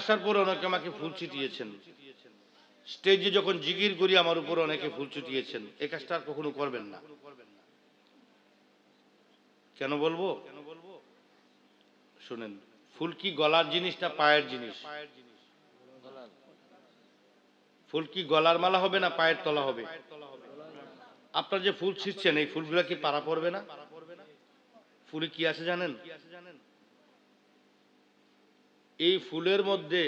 আসার পরে অনেকে আমাকে ফুল ছিটিয়েছেন। স্টেজে যখন জিগির করি, আমার উপরে অনেকে ফুল ছিটিয়েছেন। এই কাজটা আর কখনো করবেন না। কেন বলব? শুনেন, ফুল কি গলার জিনিস না পায়ের জিনিস? ফুল কি গলার মালা হবে না পায়ের তলা হবে? আপনার যে ফুল ছিটছেন, এই ফুলগুলা কি পারা পড়বে না? ফুলে কি আছে জানেন? এই ফুলের মধ্যে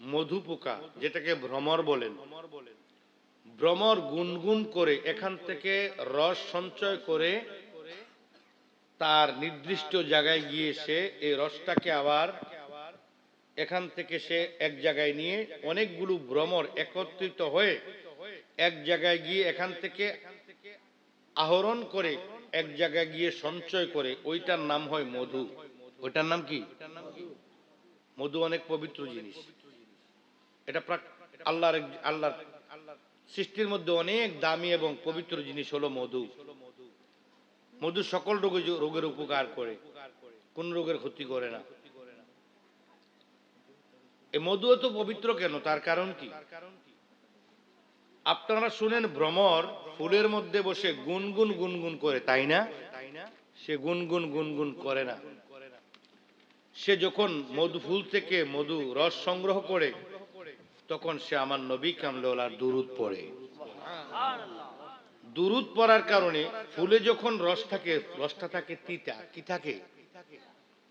মধু পোকা, যেটাকে ভ্রমর বলেন, ভ্রমর গুনগুন করে এখান থেকে রস সঞ্চয় করে তার নির্দিষ্ট জায়গায় গিয়ে সে এই রসটাকে আবার এখান থেকে সে এক জায়গায় নিয়ে অনেকগুলো ভ্রমর একত্রিত হয়ে এক জায়গায় গিয়ে এখান থেকে আহরণ করে এক জায়গায় গিয়ে সঞ্চয় করে, ওইটার নাম হয় মধু। ওইটার নাম কি? মধু অনেক পবিত্র জিনিস। এটা আল্লাহর আল্লাহর সৃষ্টির মধ্যে অনেক দামি এবং পবিত্র জিনিস হলো মধু। মধু সকল রোগে রোগের উপকার করে। কোন রোগের ক্ষতি করে না। এই মধু এত পবিত্র কেন? তার কারণ কি? আপনারা শুনেন ভ্রমর ফুলের মধ্যে বসে গুনগুন গুনগুন করে, তাই না? সে গুনগুন গুনগুন করে না। সে যখন মধু ফুল থেকে মধু রস সংগ্রহ করে, তখন সে আমার নবী কামলার দুরুদ পড়ে। দুরুদ পড়ার কারণে ফুলে যখন রস থাকে, রসটা থাকে তিতা। কি থাকে?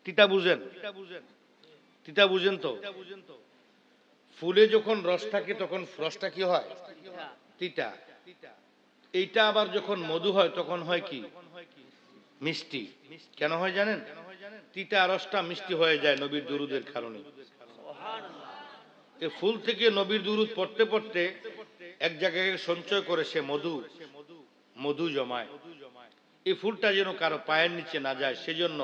তিতা বুঝেন? তিতা বুঝেন তো? ফুলে যখন রস থাকে, তখন রসটা কি হয়? তিতা। এইটা আবার যখন মধু হয়, তখন হয় কি? মিষ্টি। কেন হয় জানেন? তিতা রসটা মিষ্টি হয়ে যায় নবীর দুরুদের কারণে। ফুল থেকে নবীর দুরুদ পড়তে পড়তে এক জায়গায় সঞ্চয় করে সে মধু মধু জমায়। এই ফুলটা যেন কারও পায়ের নিচে না যায়, সেজন্য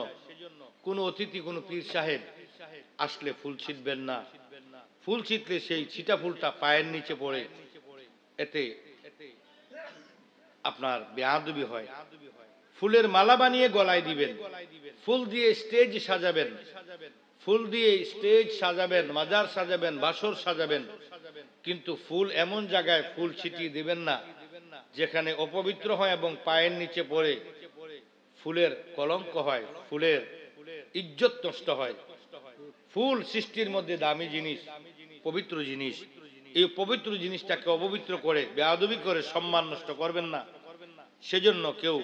কোনো অতিথি, কোনো পীর সাহেব আসলে ফুল ছিটবেন না। ফুল ছিটলে সেই ছিটা ফুলটা পায়ের নিচে পড়ে, এতে আপনার বেয়াদবি হয়। ফুলের মালা বানিয়ে গলায় দিবেন। ফুল দিয়ে স্টেজ সাজাবেন। ফুল দিয়ে স্টেজ সাজাবেন, মাজার সাজাবেন, বাসর সাজাবেন। কিন্তু ফুল এমন জায়গায় ফুল ছিটিয়ে দিবেন না, যেখানে অপবিত্র হয় এবং পায়ের নিচে পড়ে ফুলের কলঙ্ক হয়, ফুলের ইজ্জত নষ্ট হয়। ফুল সৃষ্টির মধ্যে দামি জিনিস, পবিত্র জিনিস। এই পবিত্র জিনিসটাকে অপবিত্র করে, বেয়াদবি করে সম্মান নষ্ট করবেন না। সেজন্য কেউ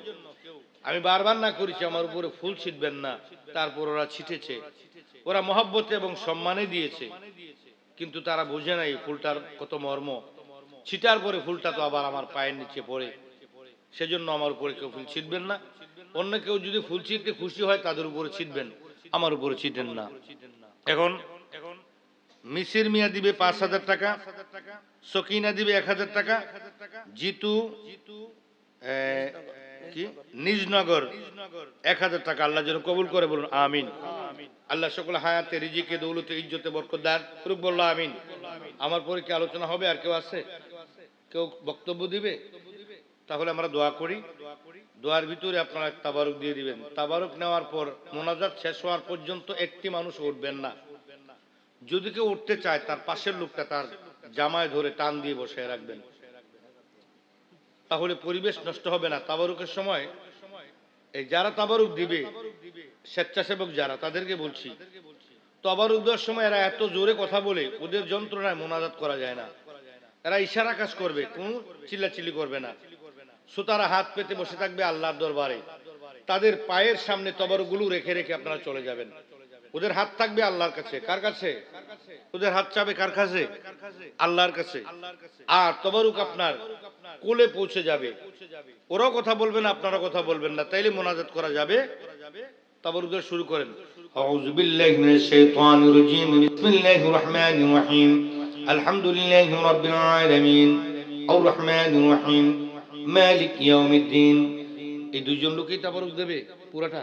আমি বারবার না করেছি আমার উপরে ফুল ছিটবেন না, তারপর ওরা ছিটেছে। ওরা মহাব্বতে এবং সম্মানে দিয়েছে। কিন্তু তারা বুঝে না এই ফুলটার কত মর্ম। ছিটার পরে ফুলটা তো আবার আমার পায়ের নিচে পড়ে। সেজন্য আমার উপরে কেউ ফুল ছিটবেন না। অন্য কেউ যদি ফুল ছিটতে খুশি হয়, তাদের উপরে ছিটবেন। আমার উপরে ছিটেন না। এখন এখন মিসির মিয়া দিবে পাঁচ হাজার টাকা, সকিনা দিবে এক হাজার টাকা, জিতু নিজনগর এক হাজার টাকা আল্লাহ যেন কবুল করে বলুন, আমিন। আল্লাহ সকল হায়াতে, রিজিকে, দৌলতে, ইজ্জতে বরকতদার রূপ বলল, আমিন। আমার পরে কি আলোচনা হবে? আর কেউ আছে? কেউ বক্তব্য দিবে? তাহলে আমরা দোয়া করি। দোয়ার ভিতরে আপনারা তাবারুক দিয়ে দিবেন। তাবারুক নেওয়ার পর মোনাজাত শেষ হওয়ার পর্যন্ত একটি মানুষ উঠবেন না। যদি কেউ উঠতে চায়, তার পাশের লোকটা তার জামায় ধরে টান দিয়ে বসে রাখবেন। তাহলে পরিবেশ নষ্ট হবে না। তাবারুকের সময় এই যারা তাবারুক দিবে, স্বেচ্ছাসেবক যারা, তাদেরকে বলছি, তাবারুক দেওয়ার সময় এরা এত জোরে কথা বলে, ওদের যন্ত্রণায় মোনাজাত করা যায় না। এরা ইশারা কাজ করবে, কোন চিল্লাচিল্লি করবে না। সুতারা হাত পেতে বসে থাকবে আল্লাহর দরবারে। তাদের পায়ের সামনে তবরগুলো রেখে রেখে আপনারা চলে যাবেন। ওদের হাত থাকবে আল্লাহর কাছে। কার কাছে? ওদের হাত চাবে কার কাছে আল্লাহর কাছে আর তবরুক আপনার কোলে পৌঁছে যাবে ওরাও কথা বলবেন আপনারা কথা বলবেন না তাইলে মোনাজাত করা যাবে তবরুক দিয়ে শুরু করেন أعوذ بالله من الشيطان الرجيم بسم الله الرحمن الرحيم الحمد لله رب العالمين الرحمن الرحيم مالك يوم الدين এই দুইজন লোকই তাবারুক দেবে পুরাটা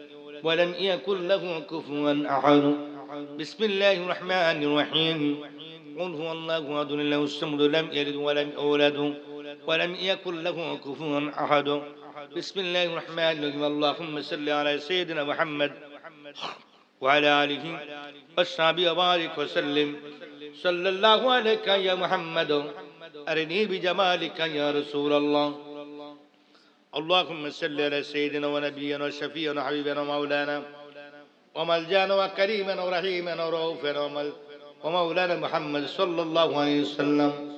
ولم يكن له كفوا أحد. بسم الله الرحمن الرحيم. قل هو الله أحد الله الصمد لم يلد ولم يولد ولم يكن له كفوا أحد. بسم الله الرحمن الرحيم. اللهم صل على سيدنا محمد وعلى آله وصحبه وبارك وسلم. صلى الله عليك يا محمد. أرني بجمالك يا رسول الله. اللهم صل على سيدنا ونبينا وشفينا وحبيبنا ومولانا وملجانا وكريمنا ورحيمنا ورؤوفنا ومل- ومولانا محمد صلى الله عليه وسلم.